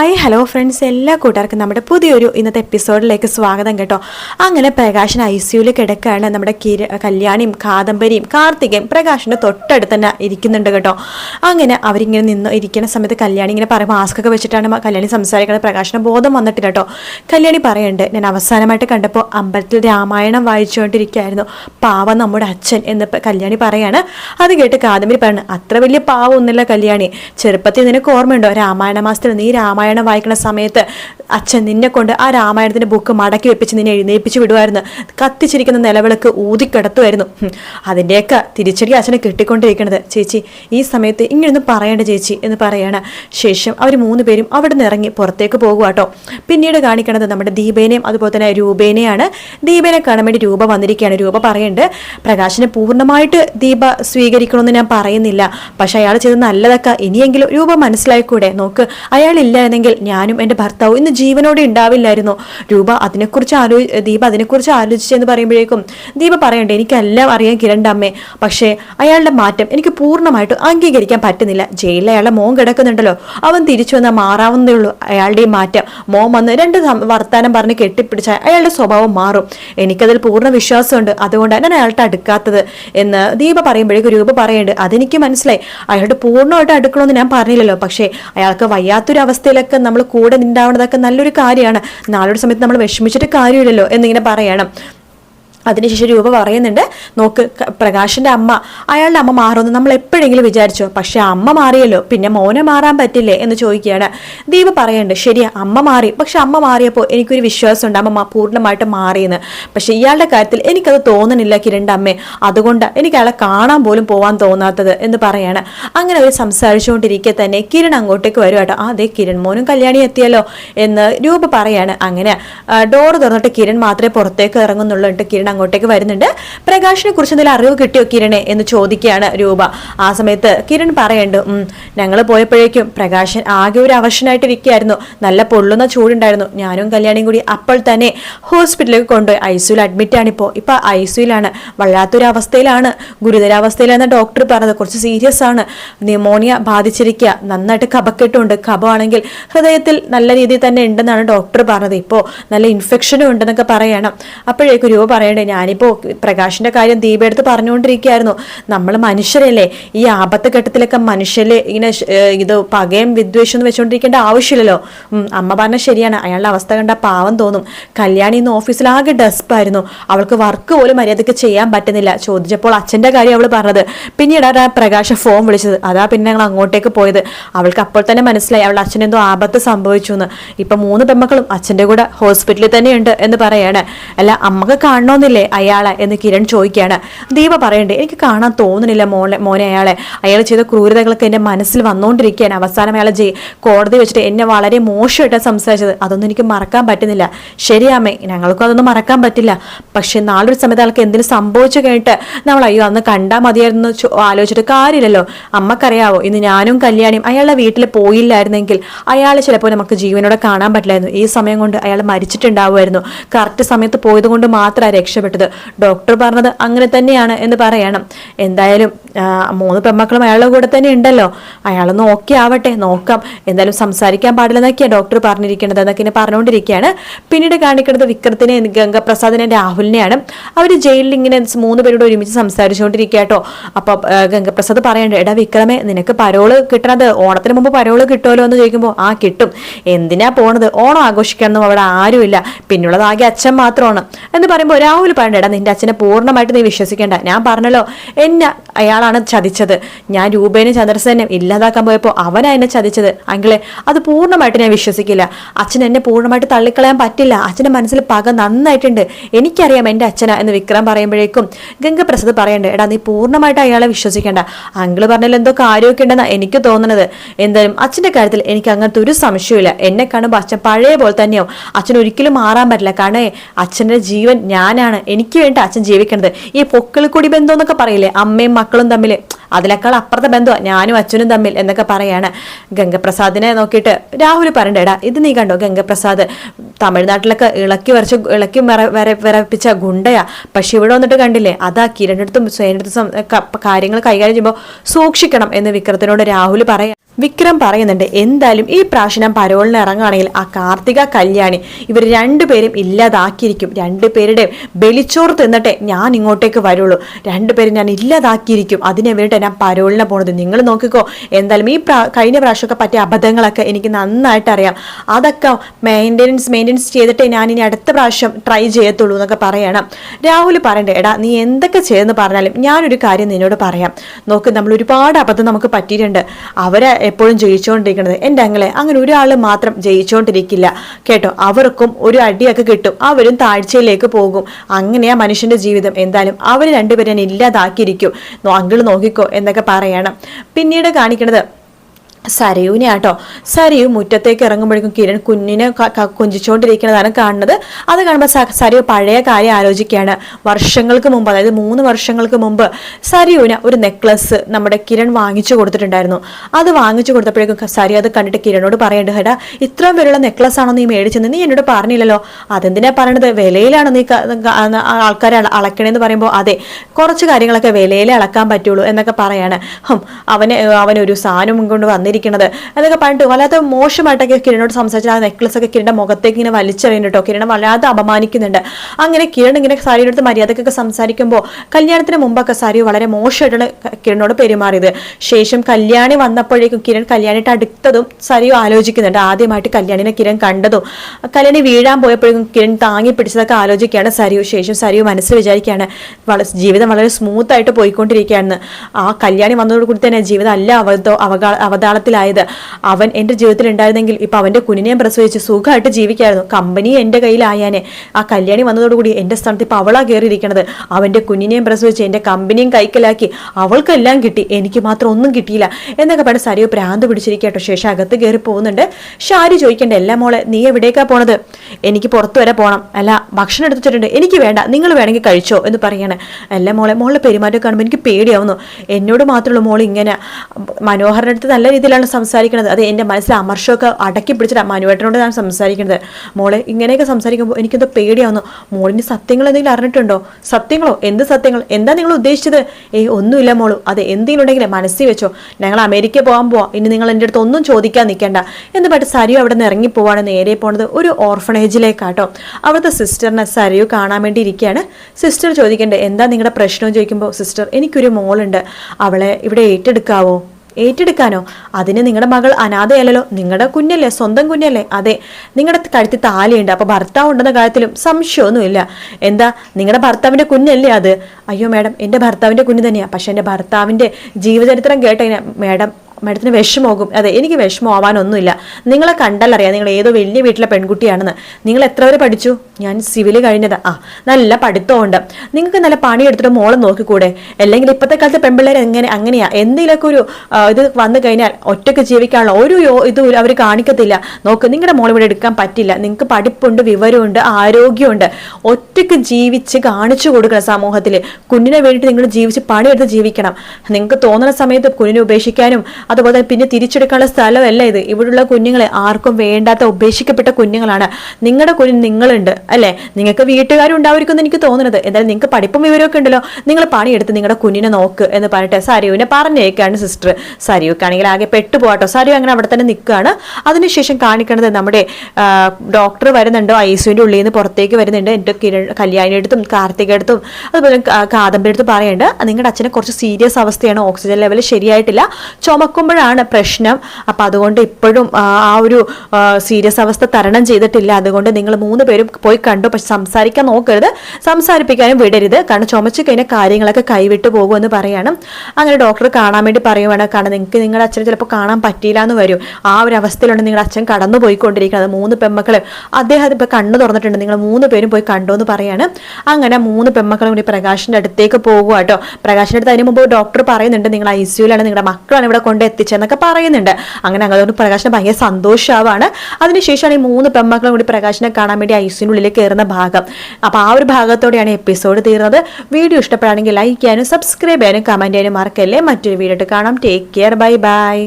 Hi hello friends. എല്ലാ കൂട്ടുകാർക്കും നമ്മുടെ പുതിയൊരു ഇന്നത്തെ എപ്പിസോഡിലേക്ക് സ്വാഗതം കേട്ടോ. അങ്ങനെ പ്രകാശൻ ഐ സിയുയിൽ കിടക്കുകയാണ്. നമ്മുടെ കിര കല്യാണിയും കാദംബരിയും കാർത്തികയും പ്രകാശിന്റെ തൊട്ടടുത്ത് തന്നെ ഇരിക്കുന്നുണ്ട് കേട്ടോ. അങ്ങനെ അവരിങ്ങനെ നിന്ന് ഇരിക്കുന്ന സമയത്ത് കല്യാണി ഇങ്ങനെ പറയും മാസ്ക് ഒക്കെ വെച്ചിട്ടാണ് കല്യാണി സംസാരിക്കുന്നത് പ്രകാശിന് ബോധം വന്നിട്ടില്ല കേട്ടോ. കല്യാണി പറയുന്നുണ്ട് ഞാൻ അവസാനമായിട്ട് കണ്ടപ്പോൾ അമ്പലത്തിൽ രാമായണം വായിച്ചുകൊണ്ടിരിക്കുകയായിരുന്നു. പാവം നമ്മുടെ അച്ഛൻ എന്ന് കല്യാണി പറയാണ്. അത് കേട്ട് കാദംബരി പറയുന്നത് അത്ര വലിയ പാവമൊന്നുമില്ല കല്യാണി. ചെറുപ്പത്തിൽ നിനക്ക് ഓർമ്മയുണ്ടോ? രാമായണ മാസത്തിൽ നീ രാമായണം വായിക്കുന്ന സമയത്ത് അച്ഛൻ നിന്നെ കൊണ്ട് ആ രാമായണത്തിന്റെ ബുക്ക് മടക്കി വെപ്പിച്ച് നിന്നെ എഴുന്നേൽപ്പിച്ച് വിടുമായിരുന്നു. കത്തിച്ചിരിക്കുന്ന നിലവിളക്ക് ഊതിക്കിടത്തുമായിരുന്നു. അതിന്റെയൊക്കെ തിരിച്ചടി അച്ഛനെ കിട്ടിക്കൊണ്ടിരിക്കുന്നത് ചേച്ചി ഈ സമയത്ത് ഇങ്ങനൊന്നും പറയേണ്ട ചേച്ചി എന്ന് പറയാണ്. ശേഷം അവർ മൂന്ന് പേരും അവിടെ നിന്ന് ഇറങ്ങി പുറത്തേക്ക് പോകുക കേട്ടോ പിന്നീട് കാണിക്കണത് നമ്മുടെ ദീപേനെയും അതുപോലെ തന്നെ രൂപേനെയാണ്. ദീപേനെ കാണാൻ വേണ്ടി രൂപ വന്നിരിക്കുകയാണ്. രൂപ പറയുന്നുണ്ട് പ്രകാശിനെ പൂർണമായിട്ട് ദീപ സ്വീകരിക്കണമെന്ന് ഞാൻ പറയുന്നില്ല. പക്ഷെ അയാൾ ചെയ്ത് നല്ലതൊക്കെ. ഇനിയെങ്കിലും രൂപ മനസ്സിലായിക്കൂടെ? നോക്ക് അയാൾ ഇല്ലായിരുന്നെങ്കിൽ ഞാനും എന്റെ ഭർത്താവും ഇന്ന് ജീവനോടെ ഉണ്ടാവില്ലായിരുന്നു. രൂപ അതിനെക്കുറിച്ച് ആലോ ദീപ അതിനെക്കുറിച്ച് ആലോചിച്ചെന്ന് പറയുമ്പോഴേക്കും ദീപ പറയണ്ടേ എനിക്കെല്ലാം അറിയാം കിരണ്ടമ്മേ. പക്ഷേ അയാളുടെ മാറ്റം എനിക്ക് പൂർണമായിട്ട് അംഗീകരിക്കാൻ പറ്റുന്നില്ല. ജയിലിൽ അയാളുടെ മോൻ കിടക്കുന്നുണ്ടല്ലോ. അവൻ തിരിച്ചു വന്നാൽ മാറാവുന്നേ ഉള്ളൂ അയാളുടെ മാറ്റം. മോൻ വന്ന് രണ്ട് വർത്താനം പറഞ്ഞ് കെട്ടിപ്പിടിച്ചാൽ അയാളുടെ സ്വഭാവം മാറും. എനിക്കതിൽ പൂർണ വിശ്വാസമുണ്ട്. അതുകൊണ്ടാണ് ഞാൻ അയാളുടെ അടുക്കാത്തത് എന്ന് ദീപ പറയുമ്പോഴേക്കും രൂപ പറയുന്നുണ്ട് അതെനിക്ക് മനസ്സിലായി. അയാളുടെ പൂർണമായിട്ട് അടുക്കണമെന്ന് ഞാൻ പറഞ്ഞില്ലല്ലോ. പക്ഷേ അയാൾക്ക് വയ്യാത്തൊരു അവസ്ഥയിലൊക്കെ നമ്മൾ കൂടെ ഉണ്ടാവുന്നതൊക്കെ നല്ലൊരു കാര്യമാണ്. നാളൊരു സമയത്ത് നമ്മൾ വിഷമിച്ചിട്ട് കാര്യമില്ലല്ലോ എന്നിങ്ങനെ പറയണം. അതിനുശേഷം രൂപ പറയുന്നുണ്ട്. നോക്ക് പ്രകാശിന്റെ അമ്മ അയാളുടെ അമ്മ മാറുമെന്ന് നമ്മൾ എപ്പോഴെങ്കിലും വിചാരിച്ചോ? പക്ഷെ അമ്മ മാറിയല്ലോ. പിന്നെ മോനെ മാറാൻ പറ്റില്ലേ എന്ന് ചോദിക്കുകയാണ്. ദീപ പറയുന്നുണ്ട് ശരിയാ അമ്മ മാറി. പക്ഷെ അമ്മ മാറിയപ്പോൾ എനിക്കൊരു വിശ്വാസമുണ്ട്. അമ്മ പൂർണമായിട്ട് മാറിയെന്ന്. പക്ഷെ ഇയാളുടെ കാര്യത്തിൽ എനിക്കത് തോന്നുന്നില്ല കിരണ്ട അമ്മേ. അതുകൊണ്ട് എനിക്ക് അയാളെ കാണാൻ പോലും പോവാൻ തോന്നാത്തത് എന്ന് പറയാണ്. അങ്ങനെ അവർ സംസാരിച്ചുകൊണ്ടിരിക്കെ തന്നെ കിരൺ അങ്ങോട്ടേക്ക് വരും അതെ കിരൺ മോനും കല്യാണി എത്തിയല്ലോ എന്ന് രൂപ പറയാണ്. അങ്ങനെ ഡോറ് തുറന്നിട്ട് കിരൺ മാത്രമേ പുറത്തേക്ക് ഇറങ്ങുന്നുള്ളൂ. എന്നിട്ട് കിരൺ അങ്ങോട്ടേക്ക് വരുന്നുണ്ട്. പ്രകാശിനെ കുറിച്ച് എന്തെങ്കിലും അറിവ് കിട്ടിയോ കിരണെ എന്ന് ചോദിക്കുകയാണ് രൂപ. ആ സമയത്ത് കിരൺ പറയുന്നുണ്ട് ഞങ്ങൾ പോയപ്പോഴേക്കും പ്രകാശൻ ആകെ ഒരു അവശനായിട്ടിരിക്കുകയായിരുന്നു. നല്ല പൊള്ളുന്ന ചൂടുണ്ടായിരുന്നു. ഞാനും കല്യാണിയും കൂടി അപ്പോൾ തന്നെ ഹോസ്പിറ്റലിലേക്ക് കൊണ്ടുപോയി. ഐ സിയുൽ അഡ്മിറ്റ് ആണ് ഇപ്പോൾ. ഇപ്പൊ ഐ സിയുലാണ് വല്ലാത്തൊരു അവസ്ഥയിലാണ് ഗുരുതരാവസ്ഥയിലാണ് ഡോക്ടർ പറഞ്ഞത്. കുറച്ച് സീരിയസ് ആണ്. ന്യൂമോണിയ ബാധിച്ചിരിക്കുക. നന്നായിട്ട് കപക്കെട്ടുണ്ട് കപമാണെങ്കിൽ ഹൃദയത്തിൽ നല്ല രീതിയിൽ തന്നെ ഉണ്ടെന്നാണ് ഡോക്ടർ പറഞ്ഞത്. ഇപ്പോൾ നല്ല ഇൻഫെക്ഷനും ഉണ്ടെന്നൊക്കെ പറയണം. അപ്പോഴേക്കും രൂപ പറയണ്ടേ ഞാനിപ്പോൾ പ്രകാശിന്റെ കാര്യം ദീപെടുത്ത് പറഞ്ഞുകൊണ്ടിരിക്കുകയായിരുന്നു. നമ്മൾ മനുഷ്യരല്ലേ? ഈ ആപത്ത് ഘട്ടത്തിലൊക്കെ മനുഷ്യരെ ഇങ്ങനെ ഇത് പകയും വിദ്വേഷം എന്ന് വെച്ചുകൊണ്ടിരിക്കേണ്ട ആവശ്യമില്ലല്ലോ. അമ്മ പറഞ്ഞ ശരിയാണ്. അയാളുടെ അവസ്ഥ കണ്ട പാവം തോന്നും. കല്യാണി ഇന്ന് ഓഫീസിൽ ആകെ ഡെസ്പായിരുന്നു അവൾക്ക് വർക്ക് പോലും മര്യാദയ്ക്ക് ചെയ്യാൻ പറ്റുന്നില്ല. ചോദിച്ചപ്പോൾ അച്ഛന്റെ കാര്യം അവൾ പറഞ്ഞത്. പിന്നീട് ആ പ്രകാശ ഫോൺ വിളിച്ചത്. അതാ പിന്നെ ഞങ്ങൾ അങ്ങോട്ടേക്ക് പോയത്. അവൾക്ക് അപ്പോൾ തന്നെ മനസ്സിലായി അവളുടെ അച്ഛനെന്തോ ആപത്ത് സംഭവിച്ചു എന്ന് ഇപ്പൊ മൂന്ന് പെമ്മക്കളും അച്ഛന്റെ കൂടെ ഹോസ്പിറ്റലിൽ തന്നെയുണ്ട് എന്ന് പറയാണ്. അല്ല അമ്മയ്ക്ക് കാണണമെന്നില്ലേ അയാളെ എന്ന് കിരൺ ചോദിക്കുകയാണ്. ദീപ പറയണ്ടേ എനിക്ക് കാണാൻ തോന്നുന്നില്ല മോളെ മോനെ അയാളെ. അയാൾ ചെയ്ത ക്രൂരതകളൊക്കെ എന്റെ മനസ്സിൽ വന്നുകൊണ്ടിരിക്കുകയാണ് അവസാനം അയാളെ ജയി കോടതി വെച്ചിട്ട് എന്നെ വളരെ മോശമായിട്ടാണ് സംസാരിച്ചത്. അതൊന്നും എനിക്ക് മറക്കാൻ പറ്റുന്നില്ല. ശരിയാമേ ഞങ്ങൾക്കും അതൊന്നും മറക്കാൻ പറ്റില്ല. പക്ഷേ നാളൊരു സമയത്ത് ആൾക്ക് എന്തിനു സംഭവിച്ചു കഴിഞ്ഞിട്ട് നമ്മൾ അയ്യോ അന്ന് കണ്ടാൽ മതിയായിരുന്നു ആലോചിച്ചിട്ട് കാര്യമില്ലല്ലോ. അമ്മക്കറിയാവോ ഇന്ന് ഞാനും കല്യാണിയും അയാളുടെ വീട്ടിൽ പോയില്ലായിരുന്നെങ്കിൽ അയാൾ ചിലപ്പോൾ നമുക്ക് ജീവനോടെ കാണാൻ പറ്റില്ലായിരുന്നു. ഈ സമയം കൊണ്ട് അയാൾ മരിച്ചിട്ടുണ്ടാവുമായിരുന്നു. കറക്റ്റ് സമയത്ത് പോയത് കൊണ്ട് മാത്രമാണ് രക്ഷപ്പെട്ടത്. ഡോക്ടർ പറഞ്ഞത് അങ്ങനെ തന്നെയാണ് എന്ന് പറയണം. എന്തായാലും മൂന്ന് പെമ്മക്കളും അയാളുടെ കൂടെ തന്നെ ഉണ്ടല്ലോ. അയാളെ ഓക്കെ ആവട്ടെ നോക്കാം. എന്തായാലും സംസാരിക്കാൻ പാടില്ലെന്നൊക്കെയാണ് ഡോക്ടർ പറഞ്ഞിരിക്കുന്നത് എന്നൊക്കെ ഇങ്ങനെ പറഞ്ഞുകൊണ്ടിരിക്കുകയാണ്. പിന്നീട് കാണിക്കുന്നത് വിക്രത്തിനെ ഗംഗപ്രസാദിനെ രാഹുലിനെയാണ്. അവർ ജയിലിൽ ഇങ്ങനെ മൂന്ന് പേരോട് ഒരുമിച്ച് സംസാരിച്ചുകൊണ്ടിരിക്കുക കേട്ടോ അപ്പൊ ആ, ഗംഗപ്രസാദ് പറയണ്ട എടാ വിക്രമേ നിനക്ക് പരോൾ കിട്ടണത് ഓണത്തിന് മുമ്പ് പരോൾ കിട്ടുമല്ലോ? എന്ന് ചോദിക്കുമ്പോൾ ആ കിട്ടും. എന്തിനാ പോണത്? ഓണം ആഘോഷിക്കാനൊന്നും അവിടെ ആരുമില്ല. പിന്നുള്ളത് ആകെ അച്ഛൻ മാത്രമാണ്. എന്ന് പറയുമ്പോൾ രാഹുൽ പറയണ്ട എടാ നിന്റെ അച്ഛനെ പൂർണമായിട്ട് നീ വിശ്വസിക്കേണ്ട. ഞാൻ പറഞ്ഞല്ലോ എന്നെ അയാളാണ് ചതിച്ചത്. ഞാൻ രൂപേനെ ചന്ദ്രസേനെ ഇല്ലാതാക്കാൻ പോയപ്പോൾ അവനാ എന്നെ ചതിച്ചത്. അങ്കിളെ അത് പൂർണമായിട്ട് ഞാൻ വിശ്വസിക്കില്ല. അച്ഛൻ എന്നെ പൂർണമായിട്ട് തള്ളിക്കളയാൻ പറ്റില്ല. അച്ഛന്റെ മനസ്സിൽ പക നന്നായിട്ടുണ്ട്. എനിക്കറിയാം എന്റെ അച്ഛനാ എന്ന് വിക്രം പറയുമ്പോഴേക്കും ഗംഗപ്രസാദ് പറയണ്ടേ എടാ നീ പൂർണമായിട്ട് അയാളെ വിശ്വസിക്കേണ്ട. അങ്കിൾ പറഞ്ഞാൽ എന്തോ കാര്യമൊക്കെ ഉണ്ടെന്നാ എനിക്ക് തോന്നുന്നത് എന്തായാലും അച്ഛന്റെ കാര്യത്തിൽ എനിക്ക് അങ്ങനത്തെ ഒരു സംശയമില്ല എന്നെ കാണുമ്പോൾ അച്ഛൻ പഴയ പോലെ തന്നെയാവും. അച്ഛൻ ഒരിക്കലും മാറാൻ പറ്റില്ല. കാരണം അച്ഛന്റെ ജീവൻ ഞാനാണ്. എനിക്ക് വേണ്ടി അച്ഛൻ ജീവിക്കണത്. ഈ പൊക്കിൾ കൂടി ബന്ധം എന്നൊക്കെ പറയില്ലേ? അമ്മയും മക്കളും തമ്മിൽ അതിനേക്കാൾ അപ്പുറത്തെ ബന്ധമാണ് ഞാനും അച്ഛനും തമ്മിൽ എന്നൊക്കെ പറയാണ്. ഗംഗപ്രസാദിനെ നോക്കിയിട്ട് രാഹുൽ പറയണ്ടേടാ ഇത് നീ കണ്ടോ? ഗംഗപ്രസാദ് തമിഴ്നാട്ടിലൊക്കെ ഇളക്കി വരച്ച് ഇളക്കി വര വര വരപ്പിച്ച ഗുണ്ടയാ. പക്ഷെ ഇവിടെ വന്നിട്ട് കണ്ടില്ലേ? അതാ കിരണിടത്തും സ്വയനടുത്തും കാര്യങ്ങൾ കൈകാര്യം ചെയ്യുമ്പോൾ സൂക്ഷിക്കണം എന്ന് വിക്രത്തിനോട് രാഹുൽ പറയാം വിക്രം പറയുന്നുണ്ട് എന്തായാലും ഈ പ്രാവശ്യം പരോളിന് ഇറങ്ങുകയാണെങ്കിൽ ആ കാർത്തിക കല്യാണി ഇവർ രണ്ടുപേരും ഇല്ലാതാക്കിയിരിക്കും. രണ്ടുപേരുടെ ബലിച്ചോറ് തിന്നിട്ടെ ഞാൻ ഇങ്ങോട്ടേക്ക് വരുള്ളൂ. രണ്ടുപേരും ഞാൻ ഇല്ലാതാക്കിയിരിക്കും. അതിനെ വേണ്ടിയിട്ട് ഞാൻ പരോളിനെ പോണത്. നിങ്ങൾ നോക്കിക്കോ എന്തായാലും ഈ കഴിഞ്ഞ പ്രാവശ്യമൊക്കെ പറ്റിയ അബദ്ധങ്ങളൊക്കെ എനിക്ക് നന്നായിട്ട് അറിയാം. അതൊക്കെ മെയിന്റെനൻസ് മെയിന്റെനൻസ് ചെയ്തിട്ടേ ഞാൻ ഇനി അടുത്ത പ്രാവശ്യം ട്രൈ ചെയ്യത്തുള്ളൂ എന്നൊക്കെ പറയണം. രാഹുൽ പറയണ്ടേ എടാ നീ എന്തൊക്കെ ചെയ്തെന്ന് പറഞ്ഞാലും ഞാനൊരു കാര്യം നിന്നോട് പറയാം. നോക്ക് നമ്മൾ ഒരുപാട് അബദ്ധം നമുക്ക് പറ്റിയിട്ടുണ്ട്. അവരെ എപ്പോഴും ജയിച്ചുകൊണ്ടിരിക്കുന്നത് എന്റെ അങ്ങളെ അങ്ങനെ ഒരാൾ മാത്രം ജയിച്ചുകൊണ്ടിരിക്കില്ല കേട്ടോ അവർക്കും ഒരു അടിയൊക്കെ കിട്ടും. അവരും താഴ്ചയിലേക്ക് പോകും. അങ്ങനെയാ മനുഷ്യന്റെ ജീവിതം. എന്തായാലും അവർ രണ്ടുപേരും ഇല്ലാതാക്കിയിരിക്കും. അങ്കിൾ നോക്കിക്കോ എന്നൊക്കെ പറയണം. പിന്നീട് കാണിക്കുന്നത് സരയുവിനെ ആട്ടോ സരയു മുറ്റത്തേക്ക് ഇറങ്ങുമ്പോഴേക്കും കിരൺ കുഞ്ഞിനെ കൊഞ്ചിച്ചുകൊണ്ടിരിക്കുന്നതാണ് കാണുന്നത്. അത് കാണുമ്പോൾ സരയു പഴയ കാര്യം ആലോചിക്കുകയാണ്. വർഷങ്ങൾക്ക് മുമ്പ് അതായത് മൂന്ന് വർഷങ്ങൾക്ക് മുമ്പ് സരയുവിന് ഒരു നെക്ലസ് നമ്മുടെ കിരൺ വാങ്ങിച്ചു കൊടുത്തിട്ടുണ്ടായിരുന്നു. അത് വാങ്ങിച്ചു കൊടുത്തപ്പോഴേക്കും സരി അത് കണ്ടിട്ട് കിരണോട് പറയേണ്ടത് ഹേടാ ഇത്രയും വിലയുള്ള നെക്ലസ് ആണോ നീ മേടിച്ചത്? നീ എന്നോട് പറഞ്ഞില്ലല്ലോ. അതെന്തിനാ പറയണത്? വിലയിലാണോ നീ ആൾക്കാരെ അളക്കണേന്ന് പറയുമ്പോൾ അതെ കുറച്ച് കാര്യങ്ങളൊക്കെ വിലയിലേ അളക്കാൻ പറ്റുള്ളൂ എന്നൊക്കെ പറയാണ്. അവന് അവനൊരു സാധനം കൊണ്ട് വന്നിട്ട് വന്നിരിക്കുന്നത്. അതൊക്കെ പണ്ട് വല്ലാത്ത മോശമായിട്ടൊക്കെ കിരണോട് സംസാരിച്ചാൽ ആ നെക്ലസ് ഒക്കെ കിരണ മുഖത്തേക്ക് ഇങ്ങനെ വലിച്ചെറിയുന്നുണ്ടോ കിരണം വല്ലാതെ അപമാനിക്കുന്നുണ്ട്. അങ്ങനെ കിരൺ ഇങ്ങനെ സാരിയുടെ മര്യാദക്കൊക്കെ സംസാരിക്കുമ്പോൾ കല്യാണത്തിന് മുമ്പൊക്കെ സാരി വളരെ മോശമായിട്ടാണ് കിരണോട് പെരുമാറിയത്. ശേഷം കല്യാണി വന്നപ്പോഴേക്കും കിരൺ കല്യാണിട്ട് അടുത്തതും സാരിയോ ആലോചിക്കുന്നുണ്ട്. ആദ്യമായിട്ട് കല്യാണിനെ കിരൺ കണ്ടതും. കല്യാണി വീഴാൻ പോയപ്പോഴേക്കും കിരൺ താങ്ങി പിടിച്ചതൊക്കെ ആലോചിക്കുകയാണ് സരിയു ശേഷം സരിയു മനസ്സ് വിചാരിക്കുകയാണ്. ജീവിതം വളരെ സ്മൂത്ത് ആയിട്ട് പോയിക്കൊണ്ടിരിക്കുകയാണ് ആ കല്യാണി വന്നതോടുകൂടി തന്നെ ജീവിതം അല്ല അവതോ അവതാള വെള്ളത്തിലായത് അവൻ എന്റെ ജീവിതത്തിൽ ഉണ്ടായിരുന്നെങ്കിൽ ഇപ്പൊ അവന്റെ കുഞ്ഞിനെയും പ്രസവിച്ച് സുഖമായിട്ട് ജീവിക്കായിരുന്നു. കമ്പനി എന്റെ കയ്യിലായാനെ. ആ കല്യാണി വന്നതോടുകൂടി എന്റെ സ്ഥാനത്ത് ഇപ്പൊ അവളാ കയറിയിരിക്കണത്. അവന്റെ കുഞ്ഞിനെയും പ്രസവിച്ച് എന്റെ കമ്പനിയും കൈക്കലാക്കി അവൾക്കെല്ലാം കിട്ടി. എനിക്ക് മാത്രം ഒന്നും കിട്ടിയില്ല. എന്നൊക്കെ പറഞ്ഞ് സരിയോ പ്രാന്ത് പിടിച്ചിരിക്കട്ടോ ശേഷം അകത്ത് കയറി പോകുന്നുണ്ട്. ഷാരി ചോദിക്കേണ്ട എല്ലാ മോളെ നീ എവിടേക്കാ പോണത്? എനിക്ക് പുറത്തു വരെ പോകണം അല്ല ഭക്ഷണം എടുത്തിട്ടുണ്ട് എനിക്ക് വേണ്ട നിങ്ങൾ വേണമെങ്കിൽ കഴിച്ചോ. എന്ന് പറയാണ്. അല്ല മോളെ മോളെ പെരുമാറ്റം കാണുമ്പോൾ എനിക്ക് പേടിയാവുന്നു. എന്നോട് മാത്രമുള്ള മോൾ ഇങ്ങനെ മനോഹരന്റെ അടുത്ത് നല്ല രീതിയിൽ രീതിയിലാണ് സംസാരിക്കുന്നത്. അത് എന്റെ മനസ്സിൽ അമർഷമൊക്കെ അടക്കി പിടിച്ചിട്ട് മനുവേട്ടനോട് ഞാൻ സംസാരിക്കുന്നത്. മോളെ ഇങ്ങനെയൊക്കെ സംസാരിക്കുമ്പോൾ എനിക്കെന്തോ പേടിയാവുന്നു. മോളിന് സത്യങ്ങൾ എന്തെങ്കിലും അറിഞ്ഞിട്ടുണ്ടോ? സത്യങ്ങളോ? എന്ത് സത്യങ്ങൾ? എന്താ നിങ്ങൾ ഉദ്ദേശിച്ചത്? ഏയ് ഒന്നുമില്ല മോളു. അതെ എന്തെങ്കിലും ഉണ്ടെങ്കിൽ മനസ്സിൽ വെച്ചോ. ഞങ്ങൾ അമേരിക്ക പോകാൻ പോവാം. ഇനി നിങ്ങൾ എന്റെ അടുത്ത് ഒന്നും ചോദിക്കാൻ നിൽക്കേണ്ട. എന്ന് പറഞ്ഞിട്ട് സരിയു അവിടെ നിന്ന് ഇറങ്ങി പോവാണ്. നേരെ പോണത് ഒരു ഓർഫണേജിലേക്കാട്ടോ അവിടുത്തെ സിസ്റ്ററിനെ സരിയു കാണാൻ വേണ്ടി ഇരിക്കുകയാണ്. സിസ്റ്റർ ചോദിക്കേണ്ടത് എന്താ നിങ്ങളുടെ പ്രശ്നം ചോദിക്കുമ്പോൾ സിസ്റ്റർ എനിക്കൊരു മോളുണ്ട്. അവളെ ഇവിടെ ഏറ്റെടുക്കാവോ? ഏറ്റെടുക്കാനോ? അതിന് നിങ്ങളുടെ മകൾ അനാഥയല്ലോ നിങ്ങളുടെ കുഞ്ഞല്ലേ സ്വന്തം കുഞ്ഞല്ലേ? അതെ നിങ്ങളുടെ കഴുത്തി താലിയുണ്ട്. അപ്പൊ ഭർത്താവ് ഉണ്ടെന്ന കാര്യത്തിലും സംശയമൊന്നുമില്ല. എന്താ നിങ്ങളുടെ ഭർത്താവിന്റെ കുഞ്ഞല്ലേ അത്? അയ്യോ മാഡം എന്റെ ഭർത്താവിന്റെ കുഞ്ഞ് തന്നെയാണ് പക്ഷെ എന്റെ ഭർത്താവിന്റെ ജീവചരിത്രം കേട്ടതിന് മാഡം മാഡത്തിന് വിഷമമാകും. അതെ എനിക്ക് വിഷമമാവാനൊന്നുമില്ല. നിങ്ങളെ കണ്ടല്ലറിയാം നിങ്ങൾ ഏതോ വലിയ വീട്ടിലെ പെൺകുട്ടിയാണെന്ന്. നിങ്ങൾ എത്ര വരെ പഠിച്ചു? ഞാൻ സിവിൽ കഴിഞ്ഞത്. ആ നല്ല പഠിത്തമുണ്ട്. നിങ്ങൾക്ക് നല്ല പണിയെടുത്തിട്ട് മോളെ നോക്കിക്കൂടെ? അല്ലെങ്കിൽ ഇപ്പോഴത്തെ കാലത്തെ പെൺപിള്ളേർ എങ്ങനെ അങ്ങനെയാ? എന്തെങ്കിലുമൊക്കെ ഒരു ഇത് വന്നു കഴിഞ്ഞാൽ ഒറ്റയ്ക്ക് ജീവിക്കാനുള്ള ഒരു ഇത് അവർ കാണിക്കത്തില്ല. നോക്ക് നിങ്ങളുടെ മോൾ ഇവിടെ എടുക്കാൻ പറ്റില്ല. നിങ്ങൾക്ക് പഠിപ്പുണ്ട് വിവരമുണ്ട് ആരോഗ്യമുണ്ട്. ഒറ്റയ്ക്ക് ജീവിച്ച് കാണിച്ചു കൊടുക്കണം സമൂഹത്തിൽ കുഞ്ഞിനെ വേണ്ടിയിട്ട് നിങ്ങൾ ജീവിച്ച് പണിയെടുത്ത് ജീവിക്കണം. നിങ്ങൾക്ക് തോന്നുന്ന സമയത്ത് കുഞ്ഞിനെ ഉപേക്ഷിക്കാനും അതുപോലെ തന്നെ പിന്നെ തിരിച്ചെടുക്കാനുള്ള സ്ഥലമല്ല ഇത്. ഇവിടെയുള്ള കുഞ്ഞുങ്ങളെ ആർക്കും വേണ്ടാത്ത ഉപേക്ഷിക്കപ്പെട്ട കുഞ്ഞുങ്ങളാണ്. നിങ്ങളുടെ കുഞ്ഞ് നിങ്ങളുണ്ട് അല്ലേ? നിങ്ങൾക്ക് വീട്ടുകാരും ഉണ്ടാവുമായിരിക്കും എനിക്ക് തോന്നുന്നത്. എന്തായാലും നിങ്ങൾക്ക് പഠിപ്പും വിവരമൊക്കെ ഉണ്ടല്ലോ. നിങ്ങൾ പണിയെടുത്ത് നിങ്ങളുടെ കുഞ്ഞിനെ നോക്ക് എന്ന് പറഞ്ഞിട്ട് സരിയുവിനെ പറഞ്ഞേക്കാണ് സിസ്റ്റർ. സരിയുക്കാണെങ്കിൽ ആകെ പെട്ടുപോകട്ടോ സരിയു അങ്ങനെ അവിടെ തന്നെ നിൽക്കുകയാണ്. അതിനുശേഷം കാണിക്കുന്നത് നമ്മുടെ ഡോക്ടർ വരുന്നുണ്ടോ? ഐ ഉള്ളിൽ നിന്ന് പുറത്തേക്ക് വരുന്നുണ്ട്. എന്റെ കിരൺ കല്യാണി എടുത്തും കാർത്തിക എടുത്തും അതുപോലെ കാദംബരി പറയുന്നുണ്ട്. നിങ്ങളുടെ അച്ഛനെ കുറച്ച് സീരിയസ് അവസ്ഥയാണ്. ഓക്സിജൻ ലെവൽ ശരിയായിട്ടില്ല. ചുമക്കും നോക്കുമ്പോഴാണ് പ്രശ്നം. അപ്പം അതുകൊണ്ട് ഇപ്പോഴും ആ ഒരു സീരിയസ് അവസ്ഥ തരണം ചെയ്തിട്ടില്ല. അതുകൊണ്ട് നിങ്ങൾ മൂന്ന് പേരും പോയി കണ്ടു. പക്ഷെ സംസാരിക്കാൻ നോക്കരുത്. സംസാരിപ്പിക്കാനും വിടരുത്. കാരണം ചുമച്ചു കഴിഞ്ഞാൽ കാര്യങ്ങളൊക്കെ കൈവിട്ടു പോകുമെന്ന് പറയണം. അങ്ങനെ ഡോക്ടർ കാണാൻ വേണ്ടി പറയുവാണ്. കാരണം നിങ്ങൾക്ക് നിങ്ങളുടെ അച്ഛനെ ചിലപ്പോൾ കാണാൻ പറ്റിയില്ല എന്ന് വരും. ആ ഒരു അവസ്ഥയിലുണ്ട് നിങ്ങളുടെ അച്ഛൻ കടന്നു പോയിക്കൊണ്ടിരിക്കുന്നത്. മൂന്ന് പെമ്മക്കൾ അദ്ദേഹം ഇപ്പോൾ കണ്ണു തുറന്നിട്ടുണ്ട്. നിങ്ങൾ മൂന്ന് പേരും പോയി കണ്ടു എന്ന് പറയാണ്. അങ്ങനെ മൂന്ന് പെമ്മക്കളും കൂടി പ്രകാശിന്റെ അടുത്തേക്ക് പോകുക കേട്ടോ പ്രകാശിന്റെ അടുത്ത് അതിന് മുമ്പ് ഡോക്ടർ പറയുന്നുണ്ട്. നിങ്ങൾ ഐ സിയുലാണ് നിങ്ങളുടെ മക്കളാണ് ഇവിടെ കൊണ്ട് എത്തിച്ചെന്നൊക്കെ പറയുന്നുണ്ട്. അങ്ങനെ അങ്ങനെ പ്രകാശിന് ഭയങ്കര സന്തോഷമാവാണ് അതിനുശേഷമാണ് ഈ മൂന്ന് പെമ്മക്കളും കൂടി പ്രകാശിനെ കാണാൻ വേണ്ടി ഐസിനുള്ളിൽ കയറുന്ന ഭാഗം. അപ്പോൾ ആ ഒരു ഭാഗത്തോടെയാണ് എപ്പിസോഡ് തീർന്നത്. വീഡിയോ ഇഷ്ടപ്പെടുകയാണെങ്കിൽ ലൈക്ക് ചെയ്യാനും സബ്സ്ക്രൈബ് ചെയ്യാനും കമന്റ് ചെയ്യാനും മറക്കല്ലേ. മറ്റൊരു വീഡിയോ കാണാം. Take care bye bye